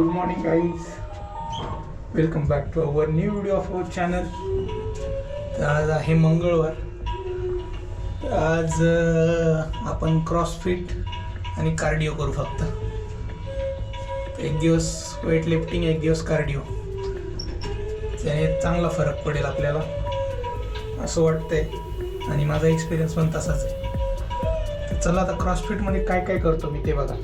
Good morning guys welcome back to our new video of our channel तर आज आहे मंगळवार. आज आपण क्रॉसफिट आणि कार्डिओ करू फक्त. एक दिवस वेट लिफ्टिंग एक दिवस कार्डिओ त्याने चांगला फरक पडेल आपल्याला असं वाटतंय. आणि माझा एक्सपिरियन्स पण तसाच आहे. तर चला आता क्रॉसफिटमध्ये काय काय करतो मी ते बघा.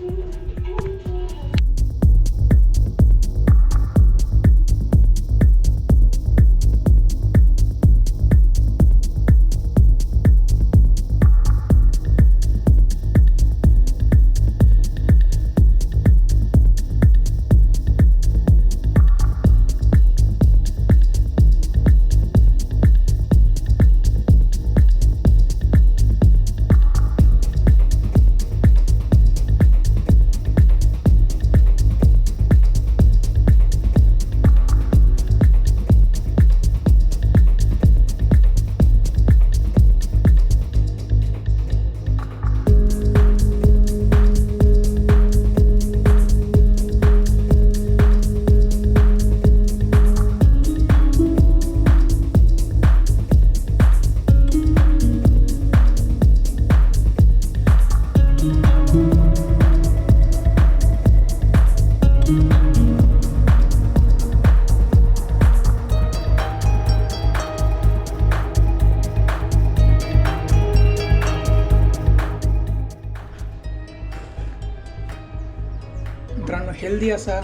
हेल्दी असा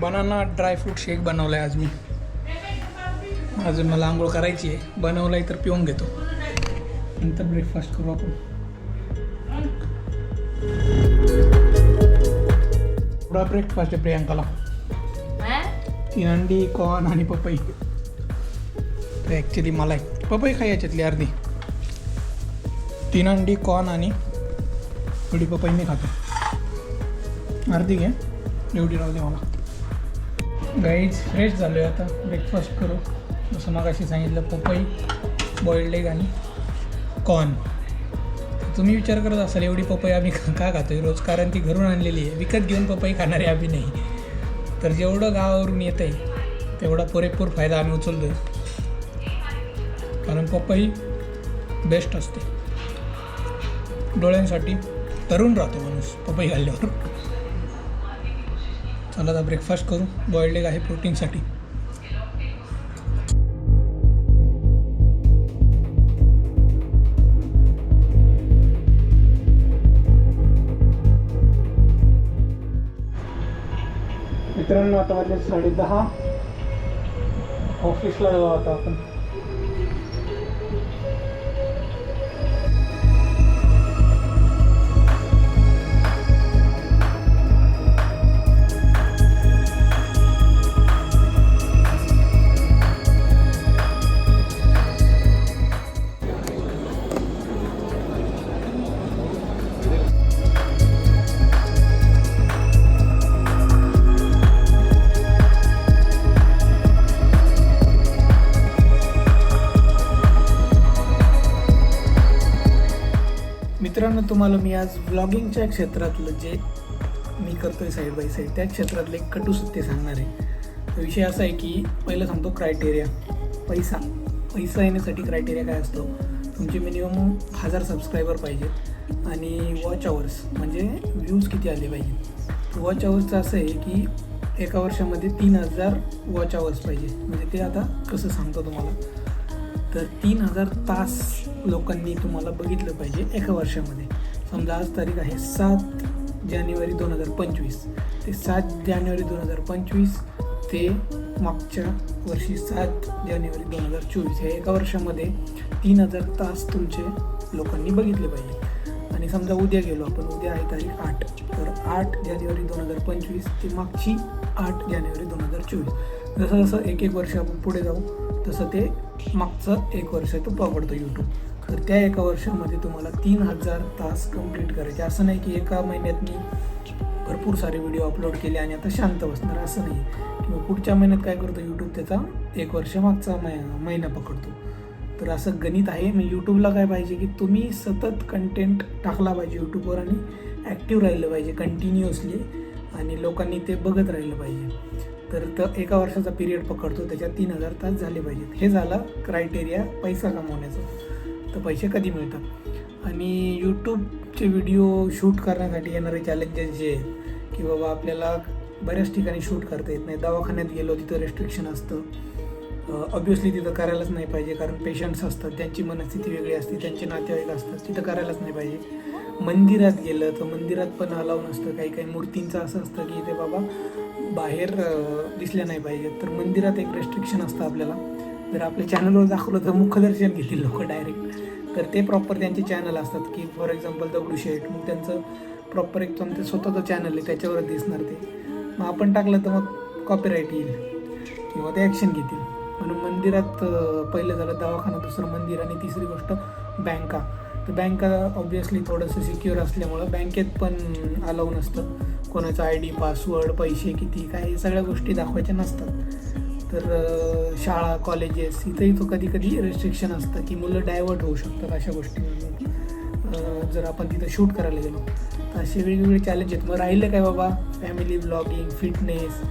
बनाना ड्रायफ्रूट शेक बनवला आहे आज मी. अजून मला आंघोळ करायची आहे. बनवलं आहे तर पिऊन घेतो. नंतर ब्रेकफास्ट करू आपण. थोडा ब्रेकफास्ट आहे प्रियांकाला. तीन अंडी कॉर्न आणि पपई. तर ॲक्च्युली मला आहे पपई खाय याच्यातली अर्धी. तीन अंडी कॉर्न आणि थोडी पपई मी खातो. अर्धी घे. एवढी राहू दे मला गाईज फ्रेश झालो आहे आता. ब्रेकफास्ट करू. जसं मग अशी सांगितलं पपई बॉइल्ड एग आणि कॉर्न तुम्ही विचार करत असाल एवढी पपई आम्ही का खातो आहे रोज? कारण ती घरून आणलेली आहे. विकत घेऊन पपई खाणारे आम्ही नाही. तर जेवढं गावावरून येतं आहे तेवढा पुरेपूर फायदा आम्ही उचलतो कारण पपई बेस्ट असते. डोळ्यांसाठी तरुण राहतो माणूस पपई खाल्ल्यावर. चला आता ब्रेकफास्ट करू. बॉइल्ड एग आहे प्रोटीनसाठी मित्रांनो आता वाजले साडे दहा. ऑफिसला जाऊ आता आपण. मित्रांनो तुम्हाला मी आज व्लॉगिंगच्या क्षेत्रातलं जे मी करतो आहे साईड बाय साईड त्या क्षेत्रातलं एक कटू सत्य सांगणार आहे. विषय असा आहे की पहिलं सांगतो क्रायटेरिया पैसा. पैसा येण्यासाठी क्रायटेरिया काय असतो? तुमचे मिनिमम हजार सबस्क्रायबर पाहिजेत आणि वॉच आवर्स म्हणजे व्ह्यूज किती आले पाहिजे वॉच आवर्सचं असं आहे की एका वर्षामध्ये तीन हजार वॉच आवर्स पाहिजे म्हणजे ते आता कसं सांगतो तुम्हाला? तर तीन हजार तास लोकांनी तुम्हाला बघितलं पाहिजे एका वर्षामध्ये. समजा आज तारीख आहे सात जानेवारी दोन हजार पंचवीस. ते सात जानेवारी दोन हजार पंचवीस ते मागच्या वर्षी सात जानेवारी दोन हजार चोवीस या एका वर्षामध्ये तीन हजार तास तुमचे लोकांनी बघितले पाहिजे. आणि समजा उद्या गेलो आपण उद्या आहे तारीख आठ. तर आठ जानेवारी दोन हजार पंचवीस ते मागची आठ जानेवारी दोन हजार चोवीस. जसं जसं एक एक वर्ष आपण पुढे जाऊ तसं ते मागचं एक वर्ष तो पकडतो यूट्यूब तर त्या एका वर्षामध्ये तुम्हाला तीन हजार तास कंप्लीट करायचे. असं नाही की एका महिन्यात मी भरपूर सारे व्हिडिओ अपलोड केले आणि आता शांत बसणार असं नाही. किंवा पुढच्या महिन्यात काय करतो यूट्यूब त्याचा एक वर्ष मागचा मै महिना पकडतो. तर असं गणित आहे. मी यूट्यूबला काय पाहिजे की तुम्ही सतत कंटेंट टाकला पाहिजे यूट्यूबवर आणि ॲक्टिव्ह राहिलं पाहिजे कंटिन्युअसली आणि लोकांनी ते बघत राहिलं पाहिजे. तर तर एका वर्षाचा पिरियड पकडतो त्याच्यात तीन हजार तास झाले पाहिजेत. हे झालं क्रायटेरिया पैसा कमवण्याचं. तर पैसे कधी मिळतात? आणि यूट्यूबचे व्हिडिओ शूट करण्यासाठी येणारे चॅलेंजेस जे आहेत की बाबा आपल्याला बऱ्याच ठिकाणी शूट करता येत नाही. दवाखान्यात गेलो तिथं रेस्ट्रिक्शन असतं. ऑब्विसली तिथं करायलाच नाही पाहिजे कारण पेशंट्स असतात. त्यांची मनस्थिती वेगळी असते त्यांचे नातेवाईक असतात. तिथं करायलाच नाही पाहिजे. मंदिरात गेलं तर मंदिरात पण अलाव नसतं. काही काही मूर्तींचं असं असतं की ते बाबा बाहेर दिसल्या नाही पाहिजेत. तर मंदिरात एक रेस्ट्रिक्शन असतं आपल्याला. जर आपल्या चॅनलवर दाखवलं तर मुखदर्शन घेतील लोक डायरेक्ट तर ते प्रॉपर त्यांचे चॅनल असतात की फॉर एक्झाम्पल दगडू शेठ. मग त्यांचं प्रॉपर एक त्यांचं स्वतःचं चॅनल आहे त्याच्यावर दिसणार ते. मग आपण टाकलं तर मग कॉपीराईट येईल. किंवा ते ॲक्शन घेतील. म्हणून मंदिरात पहिलं झालं दवाखाना दुसरं मंदिर आणि तिसरी गोष्ट बँका तर बँका ऑब्वियसली थोडंसं सिक्युअर असल्यामुळं बँकेत पण अलाव नसतं. कोणाचा आय डी पासवर्ड पैसे किती काय या सगळ्या गोष्टी दाखवायच्या नसतात. तर शाळा कॉलेजेस इथंही तो कधी कधी रेस्ट्रिक्शन असतं की मुलं डायवर्ट होऊ शकतात अशा गोष्टींमधून जर आपण तिथं शूट करायला गेलो तर असे वेगवेगळे चॅलेंज आहेत. मग राहिलं काय बाबा? फॅमिली ब्लॉगिंग फिटनेस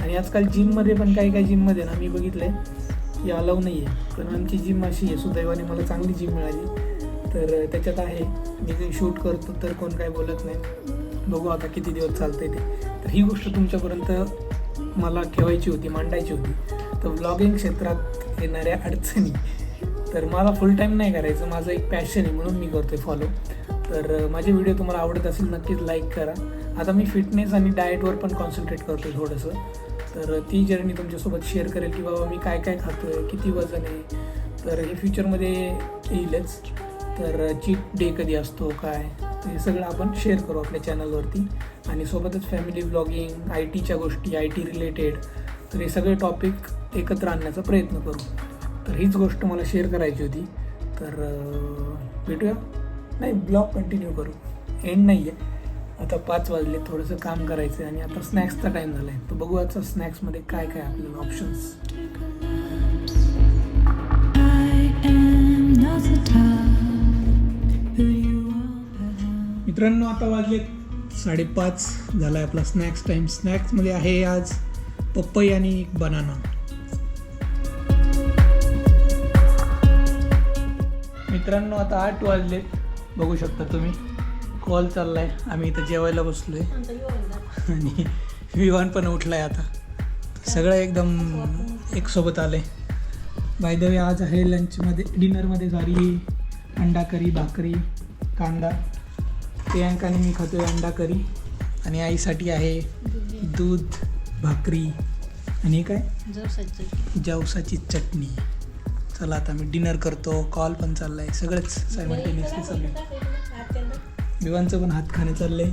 आणि आजकाल जिममध्ये पण काही काही जिममध्ये ना मी बघितलं आहे की अलाव नाही आहे कारण आमची जिम अशी आहे. सुदैवाने मला चांगली जिम मिळाली. तर त्याच्यात आहे. मी काही शूट करतो तर कोण काय बोलत नाही. बघू आता किती दिवस चालतंय ते. तर ही गोष्ट तुमच्यापर्यंत मला ठेवायची होती मांडायची होती. तर ब्लॉगिंग क्षेत्रात येणाऱ्या अडचणी. तर मला फुल टाईम नाही करायचं माझं एक पॅशन आहे म्हणून मी करतोय फॉलो तर माझे व्हिडिओ तुम्हाला आवडत असेल नक्कीच लाईक करा. आता मी फिटनेस आणि डाएटवर पण कॉन्सन्ट्रेट करतो थोडंसं. तर ती जर्नी तुमच्यासोबत शेअर करेल की बाबा मी काय काय खातो आहे किती वजन आहे. तर हे फ्युचरमध्ये येईलच. तर चीट डे कधी असतो काय? तर हे सगळं आपण शेअर करू आपल्या चॅनलवरती आणि सोबतच फॅमिली ब्लॉगिंग आय टीच्या गोष्टी आय टी रिलेटेड तर हे सगळे टॉपिक एकत्र आणण्याचा प्रयत्न करू. तर हीच गोष्ट मला शेअर करायची होती. तर भेटूया? नाही ब्लॉग कंटिन्यू करू. एंड नाही आहे आता पाच वाजले थोडंसं काम करायचं आहे आणि आता स्नॅक्सचा टाईम झाला आहे तर बघू आता स्नॅक्समध्ये काय काय आपल्याला ऑप्शन्स मित्रांनो आता वाजले साडेपाच. झाला आहे आपला स्नॅक्स टाईम स्नॅक्समध्ये आहे आज पप्पई आणि बनाना मित्रांनो आता आठ वाजले बघू शकता तुम्ही. कॉल चाललाय. आम्ही इथं जेवायला बसलोय. आणि विवान पण उठलाय आता. सगळं एकदम एक सोबत आले बाय द वे आज आहे लंचमध्ये डिनरमध्ये झाली अंडा करी भाकरी कांदा. प्रियांकाने मी खातोय अंडा करी. आणि आईसाठी आहे दूध भाकरी आणि काय? जवसाची चटणी. चला आता मी डिनर करतो. कॉल पण चाललाय. सगळंच सायमल्टेनियसली चाललंय विवांचं पण हात खाणे चाललंय.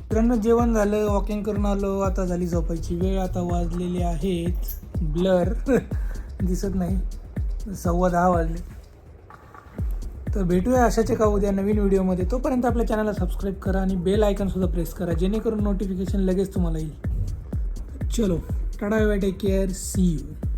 मित्रांनो जेवण झालं वॉकिंग करून आलो. आता झाली झोपायची. वेळ आता वाजलेली आहेत. ब्लर दिसत नाही. सव्वा दहा वाजले. तर भेटूया अशाच एका उद्या नवीन व्हिडिओमध्ये. तोपर्यंत आपल्या चॅनलला सबस्क्राईब करा आणि बेल आयकनसुद्धा प्रेस करा जेणेकरून नोटिफिकेशन लगेच तुम्हाला येईल. चलो tata bye take care see you